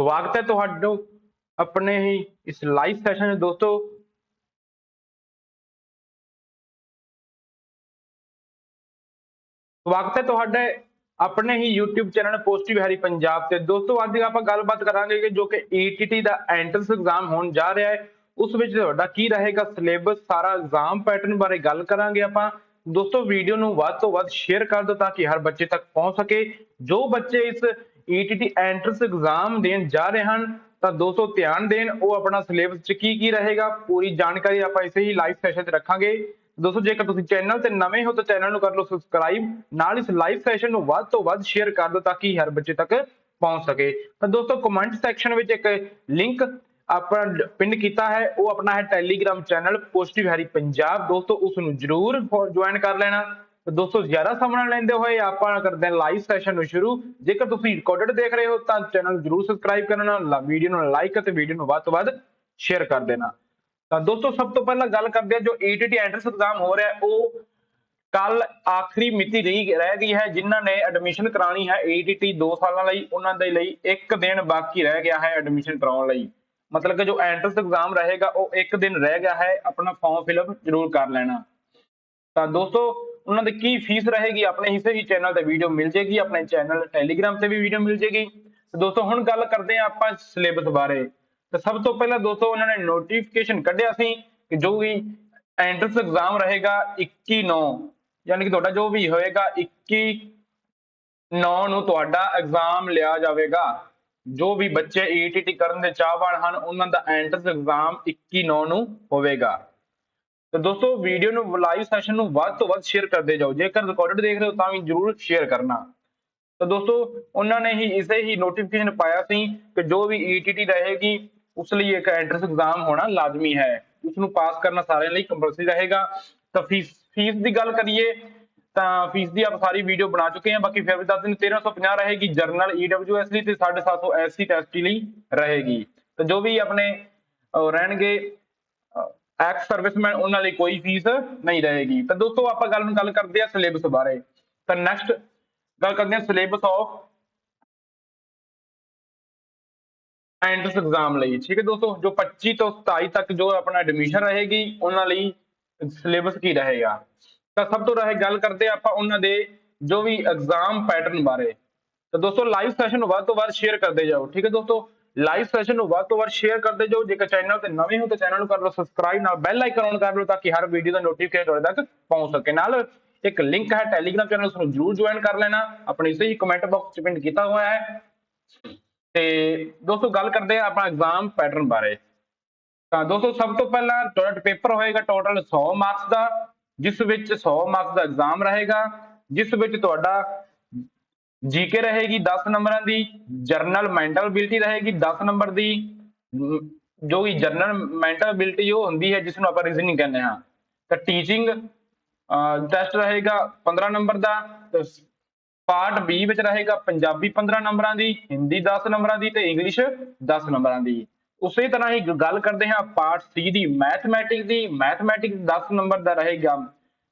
ਸਵਾਗਤ ਹੈ ਤੁਹਾਡਾ ਆਪਣੇ ਹੀ ਇਸ ਲਾਈਵ ਸੈਸ਼ਨ ਵਿੱਚ ਦੋਸਤੋ। ਸਵਾਗਤ ਹੈ ਤੁਹਾਡਾ ਆਪਣੇ ਹੀ YouTube channel positive Harry Punjab ਤੇ। ਦੋਸਤੋ, ਅੱਜ ਆਪਾਂ ਗੱਲਬਾਤ ਕਰਾਂਗੇ ਕਿ ਜੋ ਕਿ ETT ਦਾ ਐਂਟਰੈਂਸ ਐਗਜ਼ਾਮ ਹੋਣ ਜਾ ਰਿਹਾ ਹੈ, ਉਸ ਵਿੱਚ ਤੁਹਾਡਾ ਕੀ ਰਹੇਗਾ ਸਿਲੇਬਸ ਸਾਰਾ ਐਗਜ਼ਾਮ ਪੈਟਰਨ ਬਾਰੇ ਗੱਲ ਕਰਾਂਗੇ ਆਪਾਂ। ਦੋਸਤੋ ਵੀਡੀਓ ਨੂੰ ਵੱਧ ਤੋਂ ਵੱਧ ਸ਼ੇਅਰ ਕਰ ਦਿਓ ਤਾਂ ਕਿ ਹਰ ਬੱਚੇ ਤੱਕ ਪਹੁੰਚ ਸਕੇ। ਜੋ ਬੱਚੇ ਇਸ ETT ਐਂਟਰੈਂਸ ਐਗਜ਼ਾਮ ਦੇਣ ਜਾ ਰਹੇ ਹਨ, ਤਾਂ ਦੋਸਤੋ ਧਿਆਨ ਦੇਣ, ਉਹ ਆਪਣਾ ਸਿਲੇਬਸ ਚ ਕੀ ਕੀ ਰਹੇਗਾ, ਪੂਰੀ ਜਾਣਕਾਰੀ ਆਪਾਂ ਇਸੇ ਹੀ ਲਾਈਵ ਸੈਸ਼ਨ 'ਚ ਰੱਖਾਂਗੇ। ਦੋਸਤੋ, ਜੇਕਰ ਤੁਸੀਂ ਚੈਨਲ ਤੇ ਨਵੇਂ ਹੋ ਤਾਂ ਚੈਨਲ ਨੂੰ ਕਰ ਲਓ ਸਬਸਕ੍ਰਾਈਬ ਨਾਲ ਇਸ ਲਾਈਵ ਸੈਸ਼ਨ ਨੂੰ ਵੱਧ ਤੋਂ ਵੱਧ ਸ਼ੇਅਰ ਕਰ ਦਿਓ ਤਾਂ ਕਿ ਹਰ ਬੱਚੇ ਤੱਕ ਪਹੁੰਚ ਸਕੇ। ਤਾਂ ਦੋਸਤੋ ਕਮੈਂਟ ਸੈਕਸ਼ਨ ਵਿੱਚ ਇੱਕ ਲਿੰਕ ਆਪਾਂ ਪਿੰਡ ਕੀਤਾ ਹੈ, ਉਹ ਆਪਣਾ ਹੈ Telegram channel positive Harry Punjab. ਦੋਸਤੋ ਉਸ ਨੂੰ ਜਰੂਰ ਜੁਆਇਨ ਕਰ ਲੈਣਾ। ਤਾਂ ਦੋਸਤੋ, ਜ਼ਿਆਦਾ ਸਮਾਂ ਲੈਂਦੇ ਹੋਏ ਆਪਾਂ ਕਰਦੇ ਹਾਂ ਲਾਈਵ ਸੈਸ਼ਨ ਨੂੰ ਸ਼ੁਰੂ। ਜੇਕਰ ਤੁਸੀਂ ਰਿਕਾਰਡਡ ਦੇਖ ਰਹੇ ਹੋ, ਤਾਂ ਚੈਨਲ ਨੂੰ ਜਰੂਰ ਸਬਸਕ੍ਰਾਈਬ ਕਰਨਾ ਵੀਡੀਓ ਨੂੰ ਲਾਈਕ ਅਤੇ ਵੀਡੀਓ ਨੂੰ ਵੱਧ ਤੋਂ ਵੱਧ ਸ਼ੇਅਰ ਕਰ ਦੇਣਾ। ਤਾਂ ਦੋਸਤੋ, ਸਭ ਤੋਂ ਪਹਿਲਾਂ ਗੱਲ ਕਰਦੇ ਹਾਂ ਜੋ ETT ਐਂਟਰੈਂਸ ਐਗਜ਼ਾਮ ਹੋ ਰਿਹਾ ਉਹ ਕੱਲ ਆਖਰੀ ਮਿਤੀ ਰਹੀ, ਰਹਿ ਗਈ ਹੈ, ਜਿਨ੍ਹਾਂ ਨੇ ਐਡਮਿਸ਼ਨ ਕਰਾਣੀ ਹੈ ETT 2 ਸਾਲਾਂ ਲਈ, ਉਹਨਾਂ ਦੇ ਲਈ ਇੱਕ ਦਿਨ ਬਾਕੀ ਰਹਿ ਗਿਆ ਹੈ ਐਡਮਿਸ਼ਨ ਕਰਾਉਣ ਲਈ। ਮਤਲਬ ਕਿ ਜੋ ਐਂਟਰੈਂਸ ਐਗਜ਼ਾਮ ਰਹੇਗਾ, ਉਹ ਇੱਕ ਦਿਨ ਰਹਿ ਗਿਆ ਹੈ, ਆਪਣਾ ਫਾਰਮ ਫਿਲਅਪ ਜ਼ਰੂਰ ਕਰ ਲੈਣਾ। ਤਾਂ ਦੋਸਤੋ ਉਹਨਾਂ ਦੀ ਕੀ ਫੀਸ ਰਹੇਗੀ? ਆਪਣੇ ਹਿੱਸੇ ਹੀ ਚੈਨਲ ਤੇ ਵੀਡੀਓ ਮਿਲ ਜੇਗੀ ਆਪਣੇ ਚੈਨਲ ਟੈਲੀਗ੍ਰਾਮ ਤੇ ਵੀ ਵੀਡੀਓ ਮਿਲ ਜੇਗੀ ਤੇ ਦੋਸਤੋ, ਹੁਣ ਗੱਲ ਕਰਦੇ ਹਾਂ ਆਪਾਂ ਸਿਲੇਬਸ ਬਾਰੇ। ਤਾਂ ਸਭ ਤੋਂ ਪਹਿਲਾਂ ਦੋਸਤੋ, ਉਹਨਾਂ ਨੇ ਨੋਟੀਫਿਕੇਸ਼ਨ ਕੱਢਿਆ ਸੀ ਕਿ ਜੋ ਵੀ ਐਂਟਰੈਂਸ ਐਗਜ਼ਾਮ ਰਹੇਗਾ 21 9 ਯਾਨੀ ਕਿ ਤੁਹਾਡਾ ਜੋ ਵੀ ਹੋਏਗਾ 21 9 ਨੂੰ ਤੁਹਾਡਾ ਐਗਜ਼ਾਮ ਲਿਆ ਜਾਵੇਗਾ। ਜੋ ਵੀ ਬੱਚੇ ETT ਕਰਨ ਦੇ ਚਾਹਵਾਨ ਹਨ, ਉਹਨਾਂ ਦਾ ਐਂਟਰੈਂਸ ਐਗਜ਼ਾਮ 21 9 ਨੂੰ ਹੋਵੇਗਾ। ਤਾਂ ਦੋਸਤੋ ਵੀਡੀਓ ਨੂੰ ਲਾਈਵ ਸੈਸ਼ਨ ਨੂੰ ਵੱਧ ਤੋਂ ਵੱਧ ਸ਼ੇਅਰ ਕਰਦੇ ਜਾਓ। ਜੇਕਰ ਰਿਕਾਰਡਡ ਦੇਖ ਰਹੇ ਹੋ, ਤਾਂ ਵੀ ਜਰੂਰ ਸ਼ੇਅਰ ਕਰਨਾ। ਤਾਂ ਦੋਸਤੋ, ਉਹਨਾਂ ਨੇ ਹੀ ਇਸੇ ਹੀ ਨੋਟੀਫਿਕੇਸ਼ਨ ਪਾਇਆ ਸੀ ਕਿ ਜੋ ਵੀ ETT ਰਹੇਗੀ, ਉਸ ਲਈ ਇੱਕ ਐਂਟਰੈਂਸ ਐਗਜ਼ਾਮ ਹੋਣਾ ਲਾਜ਼ਮੀ ਹੈ। ਉਸ ਨੂੰ ਪਾਸ ਕਰਨਾ ਸਾਰਿਆਂ ਲਈ ਕੰਪਲਸਰੀ ਰਹੇਗਾ। ਤਾਂ ਫੀਸ ਫੀਸ ਦੀ ਗੱਲ ਕਰੀਏ, ਤਾਂ ਫੀਸ ਦੀ ਆਪ ਸਾਰੀ ਵੀਡੀਓ ਬਣਾ ਚੁੱਕੇ ਹਾਂ। ਬਾਕੀ ਫਿਰ ਵੀ ਦੱਸ ਦਿਨ 1350 ਰਹੇਗੀ ਜਰਨਲ EWS ਲਈ ਤੇ 750 SC ਟੈਸਟ ਲਈ ਰਹੇਗੀ। ਤਾਂ ਜੋ ਵੀ ਆਪਣੇ ਰਹਿਣਗੇ ਐਕਸ ਸਰਵਿਸਮੈਨ ਉਹਨਾਂ ਲਈ ਕੋਈ ਫੀਸ ਨਹੀਂ ਰਹੇਗੀ। ਤਾਂ ਦੋਸਤੋ, ਆਪਾਂ ਗੱਲ ਨੂੰ ਗੱਲ ਕਰਦੇ ਆ ਸਿਲੇਬਸ ਬਾਰੇ। ਤਾਂ ਨੈਕਸਟ ਗੱਲ ਕਰਦੇ ਆ ਸਿਲੇਬਸ ਆਫ ਐਂਟਰੈਂਸ ਐਗਜ਼ਾਮ ਲਈ। ਠੀਕ ਹੈ ਦੋਸਤੋ, ਜੋ 25 ਤੋਂ 27 ਤੱਕ ਜੋ ਆਪਣਾ ਐਡਮਿਸ਼ਨ ਰਹੇਗੀ, ਉਹਨਾਂ ਲਈ ਸਿਲੇਬਸ ਕੀ ਰਹੇਗਾ? ਤਾਂ ਸਭ ਤੋਂ ਰਹੇ ਗੱਲ ਕਰਦੇ ਆਪਾਂ ਉਹਨਾਂ ਦੇ ਜੋ ਵੀ ਐਗਜ਼ਾਮ ਪੈਟਰਨ ਬਾਰੇ। ਤਾਂ ਦੋਸਤੋ ਲਾਈਵ ਸੈਸ਼ਨ ਵੱਧ ਤੋਂ ਵੱਧ ਸ਼ੇਅਰ ਕਰਦੇ ਜਾਓ। ਠੀਕ ਹੈ ਦੋਸਤੋ ਲਾਈਵ ਸੈਸ਼ਨ ਨੂੰ ਵੱਧ ਤੋਂ ਵੱਧ ਸ਼ੇਅਰ ਕਰਦੇ ਜਾਓ। ਜੇਕਰ ਚੈਨਲ ਤੇ ਨਵੇਂ ਹੋ ਤਾਂ ਚੈਨਲ ਨੂੰ ਕਰ ਲਓ ਸਬਸਕ੍ਰਾਈਬ ਨਾਲ ਬੈਲ ਆਈਕਨ ਔਨ ਕਰ ਲਓ ਤਾਂ ਕਿ ਹਰ ਵੀਡੀਓ ਦਾ ਨੋਟੀਫਿਕੇਸ਼ਨ ਤੁਹਾਡੇ ਤੱਕ ਪਹੁੰਚ ਸਕੇ। ਨਾਲ ਇੱਕ ਲਿੰਕ ਹੈ ਟੈਲੀਗ੍ਰਾਮ ਚੈਨਲ ਉਸ ਨੂੰ ਜਰੂਰ ਜੁਆਇਨ ਕਰ ਲੈਣਾ। ਆਪਣੇ ਇਸੇ ਹੀ ਕਮੈਂਟ ਬਾਕਸ 'ਚ ਪਿੰਡ ਕੀਤਾ ਹੋਇਆ ਹੈ। ਤੇ ਦੋਸਤੋ, ਗੱਲ ਕਰਦੇ ਆ ਆਪਾਂ ਐਗਜ਼ਾਮ ਪੈਟਰਨ ਬਾਰੇ। ਤਾਂ ਦੋਸਤੋ, ਸਭ ਤੋਂ ਪਹਿਲਾਂ ਤੁਹਾਡਾ ਪੇਪਰ ਹੋਏਗਾ ਟੋਟਲ 100 ਮਾਰਕਸ ਦਾ, ਜਿਸ ਵਿੱਚ 100 ਮਾਰਕਸ ਦਾ ਐਗਜ਼ਾਮ ਰਹੇਗਾ, ਜਿਸ ਵਿੱਚ ਤੁਹਾਡਾ ਜੀਕੇ ਰਹੇਗੀ 10 ਨੰਬਰਾਂ ਦੀ, ਜਰਨਲ ਮੈਂਟਲ ਐਬਿਲਿਟੀ ਰਹੇਗੀ 10 ਨੰਬਰ ਦੀ ਜੋ ਕਿ ਜਰਨਲ ਮੈਂਟਲ ਅਬਿਲਿਟੀ ਉਹ ਹੁੰਦੀ ਹੈ ਜਿਸ ਨੂੰ ਆਪਾਂ ਰੀਜ਼ਨਿੰਗ ਕਹਿੰਦੇ ਹਾਂ। ਤਾਂ ਟੀਚਿੰਗ ਟੈਸਟ ਰਹੇਗਾ 15 ਨੰਬਰ ਦਾ ਪਾਰਟ ਬੀ ਵਿੱਚ ਰਹੇਗਾ ਪੰਜਾਬੀ 15 ਨੰਬਰਾਂ ਦੀ, ਹਿੰਦੀ 10 ਨੰਬਰਾਂ ਦੀ ਤੇ ਇੰਗਲਿਸ਼ 10 ਨੰਬਰਾਂ ਦੀ। ਉਸੇ ਤਰ੍ਹਾਂ ਹੀ ਗੱਲ ਕਰਦੇ ਹਾਂ ਪਾਰਟ ਸੀ ਦੀ ਮੈਥਮੈਟਿਕਸ ਦੀ ਮੈਥਮੈਟਿਕਸ 10 ਨੰਬਰ ਦਾ ਰਹੇਗਾ।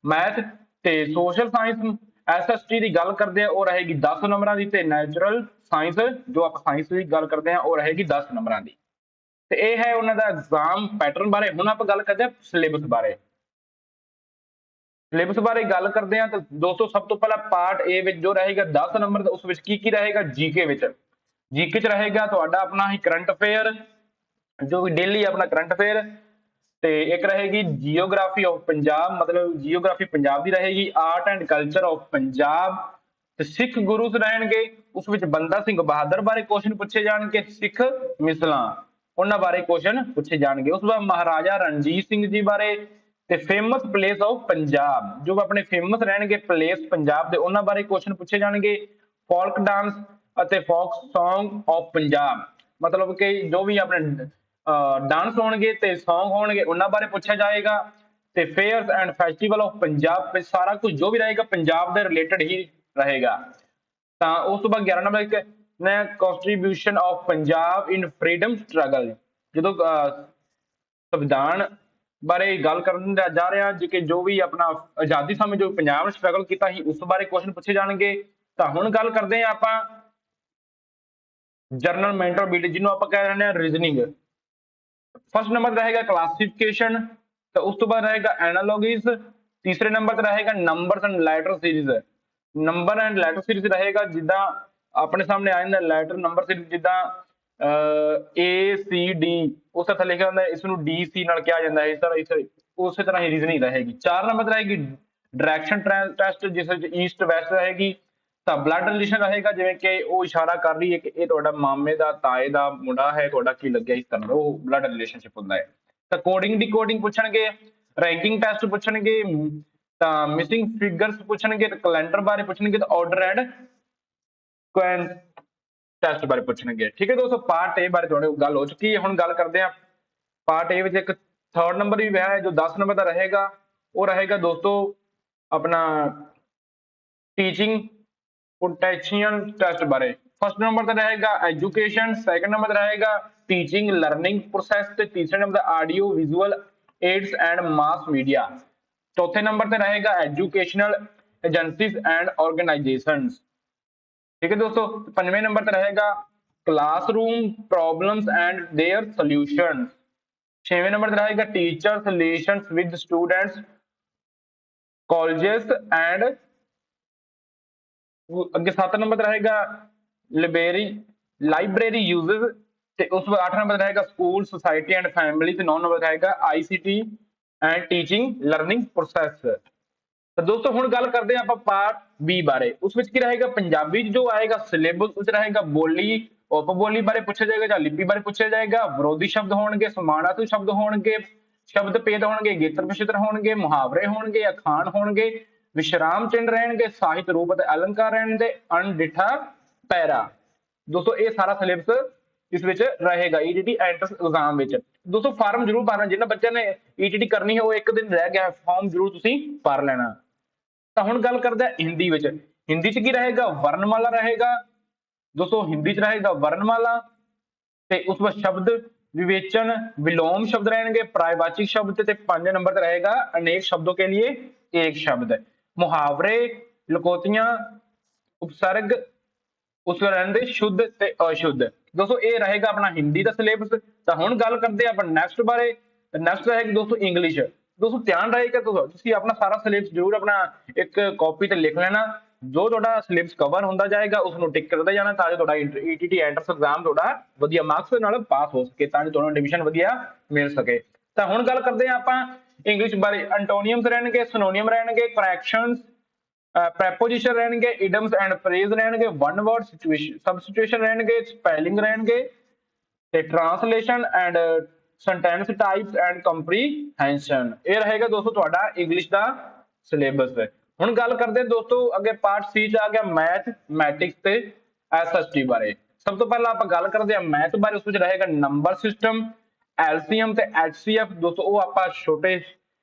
ਮੈਥ ਤੇ ਸੋਸ਼ਲ ਸਾਇੰਸ ਐਸਐਸਟੀ ਦੀ ਗੱਲ ਕਰਦੇ ਆ ਉਹ ਰਹੇਗੀ 10 ਨੰਬਰਾਂ ਦੀ ਤੇ ਨੈਚੁਰਲ ਸਾਇੰਸ ਜੋ ਆਪਾਂ ਸਾਇੰਸ ਦੀ ਗੱਲ ਕਰਦੇ ਆ ਉਹ ਰਹੇਗੀ 10 ਨੰਬਰਾਂ ਦੀ। ਤੇ ਇਹ ਹੈ ਉਹਨਾਂ ਦਾ ਐਗਜ਼ਾਮ ਪੈਟਰਨ ਬਾਰੇ। ਹੁਣ ਆਪਾਂ ਗੱਲ ਕਰਦੇ ਆ ਸਿਲੇਬਸ ਬਾਰੇ। ਸਿਲੇਬਸ ਬਾਰੇ ਗੱਲ ਕਰਦੇ ਆ ਤਾਂ ਦੋਸਤੋ, ਸਭ ਤੋਂ ਪਹਿਲਾਂ ਪਾਰਟ A ਵਿੱਚ ਜੋ ਰਹੇਗਾ 10 ਨੰਬਰ ਦਾ ਉਸ ਵਿੱਚ ਕੀ ਕੀ ਰਹੇਗਾ? ਜੀਕੇ ਵਿੱਚ। ਜੀਕੇ ਚ ਰਹੇਗਾ ਤੁਹਾਡਾ ਆਪਣਾ ਹੀ ਕਰੰਟ ਅਫੇਅਰ ਜੋ ਵੀ ਡੇਲੀ ਆਪਣਾ ਕਰੰਟ ਅਫੇਅਰ ਤੇ ਇੱਕ ਰਹੇਗੀ ਜੀਓਗ੍ਰਾਫੀ ਆਫ ਪੰਜਾਬ, ਮਤਲਬ ਜੀਓਗ੍ਰਾਫੀ ਪੰਜਾਬ ਦੀ ਰਹੇਗੀ art and culture of Punjab. ਤੇ ਸਿੱਖ ਗੁਰੂਸ ਰਹਿਣਗੇ, ਉਸ ਵਿੱਚ ਬੰਦਾ ਸਿੰਘ ਬਹਾਦਰ ਬਾਰੇ ਕੁਐਸਚਨ ਪੁੱਛੇ ਜਾਣਗੇ, ਸਿੱਖ ਮਿਸਲਾਂ, ਉਹਨਾਂ ਬਾਰੇ ਕੁਐਸਚਨ ਪੁੱਛੇ ਜਾਣਗੇ। ਉਸ ਤੋਂ ਬਾਅਦ ਮਹਾਰਾਜਾ ਰਣਜੀਤ ਸਿੰਘ ਜੀ ਬਾਰੇ ਤੇ ਫੇਮਸ ਪਲੇਸ ਆਫ ਪੰਜਾਬ, ਜੋ ਆਪਣੇ ਫੇਮਸ ਰਹਿਣਗੇ ਪਲੇਸ ਪੰਜਾਬ ਦੇ, ਉਹਨਾਂ ਬਾਰੇ ਕੁਐਸਚਨ ਪੁੱਛੇ ਜਾਣਗੇ। ਫੋਲਕ ਡਾਂਸ ਅਤੇ ਫੋਕ Song ਆਫ ਪੰਜਾਬ, ਮਤਲਬ ਕਿ ਜੋ ਵੀ ਆਪਣੇ ਡਾਂਸ ਹੋਣਗੇ ਤੇ Song ਹੋਣਗੇ, ਉਹਨਾਂ ਬਾਰੇ ਪੁੱਛਿਆ ਜਾਏਗਾ। ਤੇ fairs and festival of Punjab ਵਿੱਚ ਸਾਰਾ ਕੁਝ ਜੋ ਵੀ ਰਹੇਗਾ, ਪੰਜਾਬ ਦੇ ਰਿਲੇਟਡ ਹੀ ਰਹੇਗਾ। ਤਾਂ ਉਸ ਤੋਂ ਬਾਅਦ 11 ਨੰਬਰ ਇੱਕ ਨੇ contribution of Punjab in freedom struggle ਜਦੋਂ ਸੰਵਿਧਾਨ ਬਾਰੇ ਗੱਲ ਕਰਨ ਦਾ ਜਾ ਰਿਹਾ, ਜੀ ਕਿ ਜੋ ਵੀ ਆਪਣਾ ਆਜ਼ਾਦੀ ਸਮੇਂ ਜੋ ਪੰਜਾਬ ਨੇ ਸਟਰਗਲ ਕੀਤਾ ਸੀ, ਉਸ ਬਾਰੇ ਕੁਐਸਚਨ ਪੁੱਛੇ ਜਾਣਗੇ। ਤਾਂ ਹੁਣ ਗੱਲ ਕਰਦੇ ਆ ਆਪਾਂ ਜਰਨਲ ਮੈਂਟਲ ਅਬਿਲਿਟੀ ਜਿਹਨੂੰ ਆਪਾਂ ਕਹਿ ਰਹੇ ਹਾਂ ਰੀਜ਼ਨਿੰਗ ਫਸਟ ਨੰਬਰ ਤੇ ਰਹੇਗਾ ਕਲਾਸੀਫਿਕੇਸ਼ਨ ਤੇ ਉਸ ਤੋਂ ਬਾਅਦ ਰਹੇਗਾ ਐਨਾਲੋਗੀਜ਼ ਤੀਸਰੇ ਨੰਬਰ ਤੇ ਰਹੇਗਾ numbers and letter series number and letter series ਰਹੇਗਾ ਜਿੱਦਾਂ ਆਪਣੇ ਸਾਹਮਣੇ ਆ ਜਾਂਦਾ ਲੈਟਰ ਨੰਬਰ ਸੀਰੀਜ਼ ਜਿੱਦਾਂ A C D ਉਸ ਤਰ੍ਹਾਂ ਲਿਖਿਆ ਹੁੰਦਾ ਹੈ, ਇਸ ਨੂੰ D C ਨਾਲ ਕਿਹਾ ਜਾਂਦਾ ਹੈ ਇਸ ਤਰ੍ਹਾਂ ਇਸ ਉਸੇ ਤਰ੍ਹਾਂ ਹੀ ਰੀਜ਼ਨਿੰਗ ਰਹੇਗੀ। ਚਾਰ ਨੰਬਰ ਤੇ ਰਹੇਗੀ ਡਾਇਰੈਕਸ਼ਨ ਟੈਸਟ ਜਿਸ ਵਿੱਚ ਈਸਟ ਵੈਸਟ ਰਹੇਗੀ। ਤਾਂ ਬਲੱਡ ਰਿਲੇਸ਼ਨ ਰਹੇਗਾ, ਜਿਵੇਂ ਕਿ ਉਹ ਇਸ਼ਾਰਾ ਕਰ ਰਹੀ ਹੈ ਕਿ ਇਹ ਤੁਹਾਡਾ ਮਾਮੇ ਦਾ, ਤਾਏ ਦਾ ਮੁੰਡਾ ਹੈ, ਤੁਹਾਡਾ ਕੀ ਲੱਗਿਆ ਇਸ ਤਰ੍ਹਾਂ ਉਹ ਬਲੱਡ ਰਿਲੇਸ਼ਨਸ਼ਿਪ ਹੁੰਦਾ ਹੈ। ਤਾਂ ਕੋਡਿੰਗ ਦੀ ਕੋਡਿੰਗ ਪੁੱਛਣਗੇ ਰੈਂਕਿੰਗ ਟੈਸਟ ਪੁੱਛਣਗੇ, ਤਾਂ ਮਿਸਿੰਗ ਫਿਗਰਸ ਪੁੱਛਣਗੇ, ਤਾਂ ਕੈਲੰਡਰ ਬਾਰੇ ਪੁੱਛਣਗੇ, ਤਾਂ ਆਰਡਰ ਐਂਡ ਕੁਐਨ ਟੈਸਟ ਬਾਰੇ ਪੁੱਛਣਗੇ। ਠੀਕ ਹੈ ਦੋਸਤੋ ਪਾਰਟ A ਬਾਰੇ ਤੁਹਾਡੇ ਗੱਲ ਹੋ ਚੁੱਕੀ ਹੈ। ਹੁਣ ਗੱਲ ਕਰਦੇ ਹਾਂ। ਪਾਰਟ A ਵਿੱਚ ਇੱਕ ਥਰਡ ਨੰਬਰ ਵੀ ਵਿਆਹ ਹੈ, ਜੋ 10 ਨੰਬਰ ਦਾ ਰਹੇਗਾ, ਉਹ ਰਹੇਗਾ ਦੋਸਤੋ ਆਪਣਾ ਟੀਚਿੰਗ पोटेशियम टेस्ट बारे। फ़र्स्ट नंबर तो रहेगा एजुकेशन सेकंड नंबर रहेगा टीचिंग लर्निंग प्रोसेस तो तीसरे number audio visual aids and mass media चौथे नंबर पे रहेगा एजुकेशनल एजेंसीज एंड ऑर्गेनाइजेशंस ठीक है दोस्तों, पंजवे नंबर पे रहेगा classroom problems and their solution छवे number पे रहेगा teachers relation with students colleges and ਅੱਗੇ 7 ਨੰਬਰ ਰਹੇਗਾ ਲਾਇਬ੍ਰੇਰੀ ਲਾਇਬ੍ਰੇਰੀ ਯੂਜ਼ਸ ਤੇ ਉਸ ਤੋਂ 8 ਨੰਬਰ ਰਹੇਗਾ ਸਕੂਲ, ਸੁਸਾਇਟੀ ਐਂਡ ਫੈਮਿਲੀ ਤੇ 9 ਨੰਬਰ ਰਹੇਗਾ ICT and teaching, learning process. ਤਾਂ ਦੋਸਤੋ ਹੁਣ ਗੱਲ ਕਰਦੇ ਹਾਂ ਆਪਾਂ ਪਾਰਟ ਬੀ ਬਾਰੇ। ਉਸ ਵਿੱਚ ਕੀ ਰਹੇਗਾ? ਪੰਜਾਬੀ ਜੋ ਆਏਗਾ ਸਿਲੇਬਸ ਉਸ ਰਹੇਗਾ ਬੋਲੀ, ਉਪਬੋਲੀ ਬਾਰੇ ਪੁੱਛਿਆ ਜਾਏਗਾ ਜਾਂ ਲਿਪੀ ਬਾਰੇ ਪੁੱਛਿਆ ਜਾਏਗਾ। ਵਿਰੋਧੀ ਸ਼ਬਦ ਹੋਣਗੇ, ਸਮਾਨਾਰਥੀ ਸ਼ਬਦ ਹੋਣਗੇ, ਸ਼ਬਦ ਭੇਦ ਹੋਣਗੇ ਗੇਤਰ ਵਿਸ਼ੇਤਰ ਹੋਣਗੇ, ਮੁਹਾਵਰੇ ਹੋਣਗੇ ਅਖਾਣ ਹੋਣਗੇ। ਵਿਸ਼ਰਾਮ ਚਿੰਨ੍ਹ ਰਹਿਣਗੇ, ਸਾਹਿਤ ਰੂਪ ਅਤੇ ਅਲੰਕਾਰ ਰਹਿਣਗੇ, ਅਣਡਿਠਾ ਪੈਰਾ। ਦੋਸਤੋ, ਇਹ ਸਾਰਾ ਸਿਲੇਬਸ ਇਸ ਵਿੱਚ ਰਹੇਗਾ ਈਟੀਟੀ ਐਂਟਰਸ ਐਗਜ਼ਾਮ ਵਿੱਚ। ਦੋਸਤੋ ਫਾਰਮ ਜ਼ਰੂਰ ਭਰਨਾ ਜਿਨ੍ਹਾਂ ਬੱਚਿਆਂ ਨੇ ਈਟੀਟੀ ਕਰਨੀ ਹੈ, ਉਹ ਇੱਕ ਦਿਨ ਰਹਿ ਗਿਆ ਫਾਰਮ ਜ਼ਰੂਰ ਤੁਸੀਂ ਭਰ ਲੈਣਾ। ਤਾਂ ਹੁਣ ਗੱਲ ਕਰਦੇ ਆ ਹਿੰਦੀ ਵਿੱਚ। ਹਿੰਦੀ 'ਚ ਕੀ ਰਹੇਗਾ? ਵਰਣਮਾਲਾ ਰਹੇਗਾ। ਦੋਸਤੋ, ਹਿੰਦੀ 'ਚ ਰਹੇਗਾ ਵਰਣਮਾਲਾ ਤੇ ਉਸ ਵਿੱਚ ਸ਼ਬਦ ਵਿਵੇਚਨ, ਵਿਲੋਮ ਸ਼ਬਦ ਰਹਿਣਗੇ, ਪ੍ਰਾਇਵਾਚਿਕ ਸ਼ਬਦ ਤੇ ਪੰਜ ਨੰਬਰ ਤੇ ਰਹੇਗਾ ਅਨੇਕ ਸ਼ਬਦੋਂ ਕੇ ਲਈ ਏਕ ਸ਼ਬਦ। ਮੁਹਾਵਰੇ, ਲਕੋਤੀਆਂ, ਉਪਸਰਗ, ਉਸ ਵਿੱਚ ਰਹਿੰਦੇ ਸ਼ੁੱਧ ਤੇ ਅਸ਼ੁੱਧ। ਦੋਸਤੋ, ਇਹ ਰਹੇਗਾ ਆਪਣਾ ਹਿੰਦੀ ਦਾ ਸਿਲੇਬਸ ਤਾਂ ਹੁਣ ਗੱਲ ਕਰਦੇ ਹਾਂ ਆਪਾਂ ਨੈਕਸਟ ਬਾਰੇ। ਨੈਕਸਟ ਰਹੇਗੀ ਦੋਸਤੋ ਇੰਗਲਿਸ਼ ਦੋਸਤੋ, ਧਿਆਨ ਰਹੇਗਾ ਤੁਸੀਂ ਆਪਣਾ ਸਾਰਾ ਸਿਲੇਬਸ ਜ਼ਰੂਰ ਆਪਣਾ ਇੱਕ ਕਾਪੀ ਤੇ ਲਿਖ ਲੈਣਾ। ਜੋ ਤੁਹਾਡਾ ਸਿਲੇਬਸ ਕਵਰ ਹੁੰਦਾ ਜਾਏਗਾ ਉਸ ਨੂੰ ਟਿਕ ਕਰਦੇ ਜਾਣਾ ਤਾਂ ਜੋ ਤੁਹਾਡਾ ਈਟੀਟੀ ਐਂਟਰੈਂਸ ਐਗਜ਼ਾਮ ਤੁਹਾਡਾ ਵਧੀਆ ਮਾਰਕਸ ਨਾਲ ਪਾਸ ਹੋ ਸਕੇ, ਤਾਂ ਜੋ ਤੁਹਾਨੂੰ ਐਡਮਿਸ਼ਨ ਵਧੀਆ ਮਿਲ ਸਕੇ। ਤਾਂ ਹੁਣ ਗੱਲ ਕਰਦੇ ਹਾਂ ਆਪਾਂ ਇੰਗਲਿਸ਼ ਬਾਰੇ ਐਂਟੋਨੀਅਮਸ ਰਹਿਣਗੇ ਸਿਨੋਨੀਅਮ ਰਹਿਣਗੇ ਕਰੈਕਸ਼ਨਸ ਪ੍ਰੈਪੋਜੀਸ਼ਨ ਰਹਿਣਗੇ ਇਡਮਸ ਐਂਡ ਫਰੇਜ਼ ਰਹਿਣਗੇ ਵਨ ਵਰਡ ਸਿਚੁਏਸ਼ਨ ਸਬਸਟੀਟਿਊਸ਼ਨ ਰਹਿਣਗੇ ਸਪੈਲਿੰਗ ਰਹਿਣਗੇ, ਤੇ translation and sentence types and comprehension ਇਹ ਰਹੇਗਾ ਦੋਸਤੋ ਤੁਹਾਡਾ ਇੰਗਲਿਸ਼ ਦਾ ਸਿਲੇਬਸ ਹੁਣ ਗੱਲ ਕਰਦੇ ਹਾਂ ਦੋਸਤੋ, ਅੱਗੇ ਪਾਰਟ ਸੀ ਚ ਆ ਗਿਆ ਮੈਥ ਮੈਟਿਕਸ ਤੇ ਐਸਐਸਟੀ ਬਾਰੇ। ਸਭ ਤੋਂ ਪਹਿਲਾਂ ਆਪਾਂ ਗੱਲ ਕਰਦੇ ਹਾਂ ਮੈਥ ਬਾਰੇ, ਉਸ ਵਿੱਚ ਰਹੇਗਾ ਨੰਬਰ ਸਿਸਟਮ ਐਲਸੀਐਮ ਤੇ ਐਚਸੀਐਫ, ਦੋਸਤੋ, ਉਹ ਆਪਾਂ ਛੋਟੇ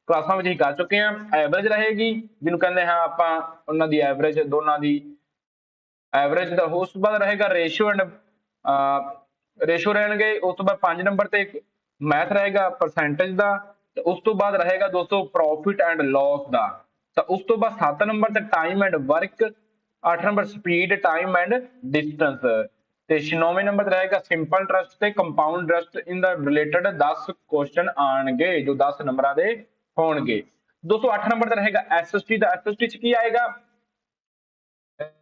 ਕਲਾਸਾਂ ਵਿੱਚ ਹੀ ਕਰ ਚੁੱਕੇ ਹਾਂ। ਐਵਰੇਜ ਰਹੇਗੀ, ਜਿਹਨੂੰ ਕਹਿੰਦੇ ਹਾਂ ਆਪਾਂ ਉਹਨਾਂ ਦੀ ਐਵਰੇਜ, ਦੋਨਾਂ ਦੀ ਐਵਰੇਜ ਦਾ ਉਸ ਤੋਂ ਬਾਅਦ ਰਹੇਗਾ ਰੇਸ਼ੀਓ ਐਂਡ ਰੇਸ਼ੋ ਰਹਿਣਗੇ, ਉਸ ਤੋਂ ਬਾਅਦ 5 ਨੰਬਰ ਤੇ ਮੈਥ ਰਹੇਗਾ ਪਰਸੈਂਟੇਜ ਦਾ, ਤੇ ਉਸ ਤੋਂ ਬਾਅਦ ਰਹੇਗਾ ਦੋਸਤੋ ਪ੍ਰੋਫਿਟ ਐਂਡ ਲਾਸ ਦਾ। ਤਾਂ ਉਸ ਤੋਂ ਬਾਅਦ 7 ਨੰਬਰ ਤੇ time and work 8 number speed time and distance ਤੇ 9ਵੇਂ ਨੰਬਰ ਤੇ ਰਹੇਗਾ ਸਿੰਪਲ ਇੰਟਰਸਟ ਤੇ ਕੰਪਾਊਂਡ ਇੰਟਰਸਟ ਇਨ ਦਾ ਰਿਲੇਟਡ 10 ਕੁਐਸਚਨ ਆਣਗੇ ਜੋ 10 ਨੰਬਰਾਂ ਦੇ ਹੋਣਗੇ। ਦੋਸਤੋ 8 ਨੰਬਰ ਤੇ ਰਹੇਗਾ ਐਸਐਸਟੀ ਦਾ ਐਸਐਸਟੀ ਚ ਕੀ ਆਏਗਾ?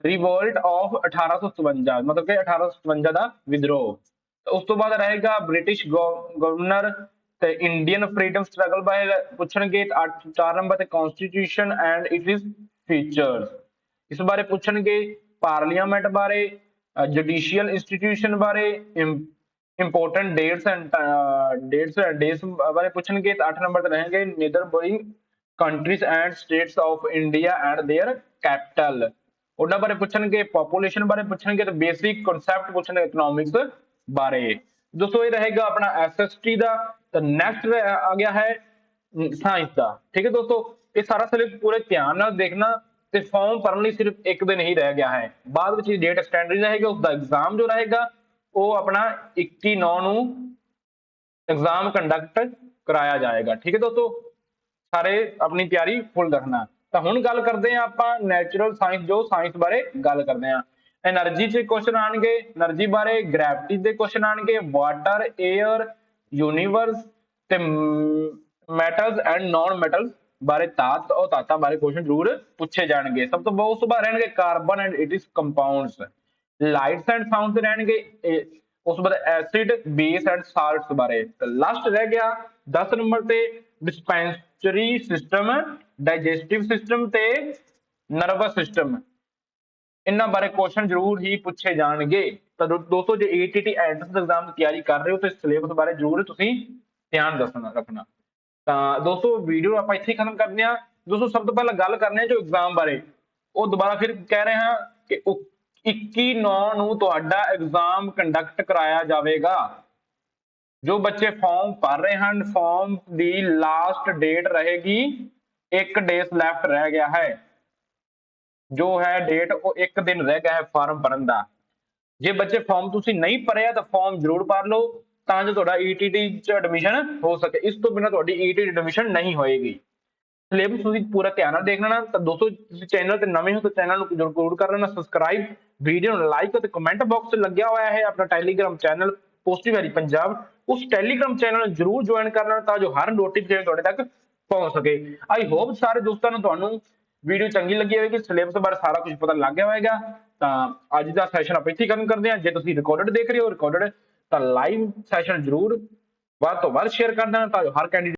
ਰਿਵੋਲਟ ਆਫ 1857 ਮਤਲਬ ਕਿ 1857 ਦਾ ਵਿਦਰੋਹ। ਉਸ ਤੋਂ ਬਾਅਦ ਰਹੇਗਾ ਬ੍ਰਿਟਿਸ਼ ਗਵਰਨਰ ਤੇ ਇੰਡੀਅਨ ਫਰੀडम ਸਟਰਗਲ ਬਾਰੇ ਪੁੱਛਣਗੇ। 8 4 ਨੰਬਰ ਤੇ constitution and it is features ਇਸ ਬਾਰੇ ਪੁੱਛਣਗੇ ਪਾਰਲੀਮੈਂਟ ਬਾਰੇ। ਜੁਡੀਸ਼ੀਅਲ ਇੰਸਟੀਟਿਊਸ਼ਨ ਬਾਰੇ important dates and dates and days ਬਾਰੇ ਪੁੱਛਣਗੇ ਤਾਂ 8 ਨੰਬਰ ਤੇ ਰਹਿਣਗੇ neighbouring countries and states of India and their capital ਉਹਨਾਂ ਬਾਰੇ ਪੁੱਛਣਗੇ ਪੋਪੂਲੇਸ਼ਨ ਬਾਰੇ ਪੁੱਛਣਗੇ ਤੇ ਬੇਸਿਕ ਕਨਸੈਪਟ ਪੁੱਛਣਗੇ ਇਕਨੋਮਿਕਸ ਬਾਰੇ ਦੋਸਤੋ ਇਹ ਰਹੇਗਾ ਆਪਣਾ ਐਸਐਸਟੀ ਦਾ ਤਾਂ ਨੈਕਸਟ ਆ ਗਿਆ ਹੈ ਸਾਇੰਸ ਦਾ ਠੀਕ ਹੈ ਦੋਸਤੋ ਇਹ ਸਾਰਾ ਸਿਲੇਬਸ ਪੂਰੇ ਧਿਆਨ ਨਾਲ ਦੇਖਣਾ ਤੇ ਫਾਰਮ ਭਰਨ ਲਈ ਸਿਰਫ ਇੱਕ ਦਿਨ ਹੀ ਰਹਿ ਗਿਆ ਹੈ। ਬਾਅਦ ਵਿੱਚ ਡੇਟ ਸਟੈਂਡਰਡ ਰਹੇਗਾ ਉਸ ਦਾ ਐਗਜ਼ਾਮ ਜੋ ਰਹੇਗਾ, ਉਹ ਆਪਣਾ 21 9 ਨੂੰ ਐਗਜ਼ਾਮ ਕੰਡਕਟ ਕਰਾਇਆ ਜਾਏਗਾ। ਠੀਕ ਹੈ ਦੋਸਤੋ? ਸਾਰੇ ਆਪਣੀ ਤਿਆਰੀ ਫੁੱਲ ਰੱਖਣਾ। ਤਾਂ ਹੁਣ ਗੱਲ ਕਰਦੇ ਹਾਂ ਆਪਾਂ ਨੈਚੁਰਲ ਸਾਇੰਸ ਜੋ ਸਾਇੰਸ ਬਾਰੇ ਗੱਲ ਕਰਦੇ ਹਾਂ। એનર્ਜੀ ਦੇ ਕੁਐਸਚਨ ਆਉਣਗੇ એનર્ਜੀ ਬਾਰੇ ਗ੍ਰੈਵਿਟੀ ਦੇ ਕੁਐਸਚਨ ਆਉਣਗੇ ਵਾਟਰ 에ਅਰ ਯੂਨੀਵਰਸ ਤੇ ਮੈਟਲਸ ਐਂਡ ਨਾਨ ਮੈਟਲਸ ਬਾਰੇ ਤਾਤ ਉਹ ਤਾਤਾਂ ਬਾਰੇ ਕੁਐਸਚਨ ਜ਼ਰੂਰ ਪੁੱਛੇ ਜਾਣਗੇ। ਸਭ ਤੋਂ ਬਹੁਤ ਉਸ ਤੋਂ ਬਾਅਦ ਰਹਿਣਗੇ carbon and it is compounds lights and sounds ਰਹਿਣਗੇ। ਉਸ ਤੋਂ ਬਾਅਦ ਐਸਿਡ ਬੇਸ ਐਂਡ ਸਾਲਟਸ ਬਾਰੇ। ਤੇ ਲਾਸਟ ਰਹਿ ਗਿਆ 10 ਨੰਬਰ ਤੇ ਡਿਸਪੈਂਸਰੀ ਸਿਸਟਮ ਡਾਈਜੈਸਟਿਵ ਸਿਸਟਮ ਤੇ ਨਰਵਸ ਸਿਸਟਮ ਇਹਨਾਂ ਬਾਰੇ ਕੁਐਸਚਨ ਜ਼ਰੂਰ ਹੀ ਪੁੱਛੇ ਜਾਣਗੇ। ਤਾਂ ਦੋ- ਦੋਸਤੋ, ਜੇ ATT ਐਂਟਰੈਂਸ ਐਗਜ਼ਾਮ ਦੀ ਤਿਆਰੀ ਕਰ ਰਹੇ ਹੋ, ਤਾਂ ਸਿਲੇਬਸ ਬਾਰੇ ਜ਼ਰੂਰ ਤੁਸੀਂ ਧਿਆਨ ਦੱਸਣਾ ਰੱਖਣਾ। ਤਾਂ ਦੋਸਤੋ ਵੀਡੀਓ ਆਪਾਂ ਇੱਥੇ ਹੀ ਖਤਮ ਕਰਦੇ ਹਾਂ। ਦੋਸਤੋ ਸਭ ਤੋਂ ਪਹਿਲਾਂ ਗੱਲ ਕਰਨੀ ਹੈ ਜੋ ਐਗਜ਼ਾਮ ਬਾਰੇ। ਉਹ ਦੁਬਾਰਾ ਫਿਰ ਕਹਿ ਰਹੇ ਹਾਂ ਕਿ 21 9 ਨੂੰ ਤੁਹਾਡਾ ਐਗਜ਼ਾਮ ਕੰਡਕਟ ਕਰਾਇਆ ਜਾਵੇਗਾ। ਜੋ ਬੱਚੇ ਫਾਰਮ ਭਰ ਰਹੇ ਹਨ ਫਾਰਮ ਦੀ ਲਾਸਟ ਡੇਟ ਰਹੇਗੀ। ਇੱਕ ਡੇਸ ਲੈਫਟ ਰਹਿ ਗਿਆ ਹੈ। ਜੋ ਹੈ ਡੇਟ ਉਹ ਇੱਕ ਦਿਨ ਰਹਿ ਗਿਆ ਹੈ ਫਾਰਮ ਭਰਨ ਦਾ। ਜੇ ਬੱਚੇ ਫਾਰਮ ਤੁਸੀਂ ਨਹੀਂ ਭਰਿਆ ਤਾਂ ਫਾਰਮ ਜ਼ਰੂਰ ਭਰ ਲਓ। ਤਾਂ ਜੋ ਤੁਹਾਡਾ ETT ਚ ਐਡਮਿਸ਼ਨ ਹੋ ਸਕੇ। ਇਸ ਤੋਂ ਬਿਨਾਂ ਤੁਹਾਡੀ ETT ਐਡਮਿਸ਼ਨ ਨਹੀਂ ਹੋਏਗੀ। ਸਿਲੇਬਸ ਤੁਸੀਂ ਪੂਰਾ ਧਿਆਨ ਨਾਲ ਦੇਖ ਲੈਣਾ। ਤਾਂ ਦੋਸਤੋ ਤੁਸੀਂ ਚੈਨਲ ਤੇ ਨਵੇਂ ਹੋ, ਤਾਂ ਚੈਨਲ ਨੂੰ ਜ਼ਰੂਰ ਕਰ ਲੈਣਾ ਸਬਸਕ੍ਰਾਈਬ ਵੀਡੀਓ ਨੂੰ ਲਾਈਕ ਅਤੇ ਕਮੈਂਟ ਬਾਕਸ ਲੱਗਿਆ ਹੋਇਆ ਹੈ ਆਪਣਾ telegram channel positive Harry Punjab, ਉਸ ਟੈਲੀਗ੍ਰਾਮ ਚੈਨਲ ਨੂੰ ਜ਼ਰੂਰ ਜੁਆਇਨ ਕਰ ਲੈਣਾ ਤਾਂ ਜੋ ਹਰ ਨੋਟੀਫਿਕੇਸ਼ਨ ਤੁਹਾਡੇ ਤੱਕ ਪਹੁੰਚ ਸਕੇ। ਆਈ ਹੋਪ ਸਾਰੇ ਦੋਸਤਾਂ ਨੂੰ ਤੁਹਾਨੂੰ ਵੀਡੀਓ ਚੰਗੀ ਲੱਗੀ ਹੋਵੇਗੀ। ਸਿਲੇਬਸ ਬਾਰੇ ਸਾਰਾ ਕੁਝ ਪਤਾ ਲੱਗ ਗਿਆ ਹੋਵੇਗਾ। ਤਾਂ ਅੱਜ ਦਾ ਸੈਸ਼ਨ ਆਪਾਂ ਇੱਥੇ ਹੀ ਖਤਮ ਕਰਦੇ ਹਾਂ। ਜੇ ਤੁਸੀਂ ਰਿਕਾਰਡਡ ਦੇਖ ਰਹੇ ਹੋ ਰਿਕਾਰਡਡ ਤਾਂ ਲਾਈਵ ਸੈਸ਼ਨ ਜ਼ਰੂਰ ਵੱਧ ਤੋਂ ਵੱਧ ਸ਼ੇਅਰ ਕਰ ਦੇਣਾ ਤਾਂ ਜੋ ਹਰ ਕੈਂਡੀਡੇਟ